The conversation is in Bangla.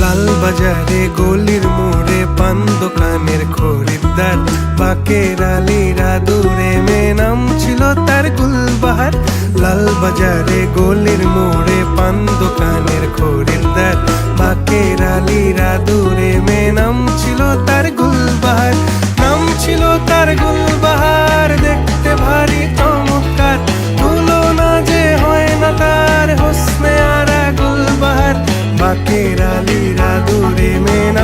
লাল বাজারে গলির মোড়ে পান দোকানের খরিদ্দার। বাকের রালি দূরে মে নাম ছিল তার গুলবাহার। লাল বাজারে গলির মোড়ে পান দোকানের খরিদ্দার। বাকের রালি দূরে মে নাম ছিল তার গুলবাহার। নাম ছিল তার গুল মেরা লীরা দূরে মেনা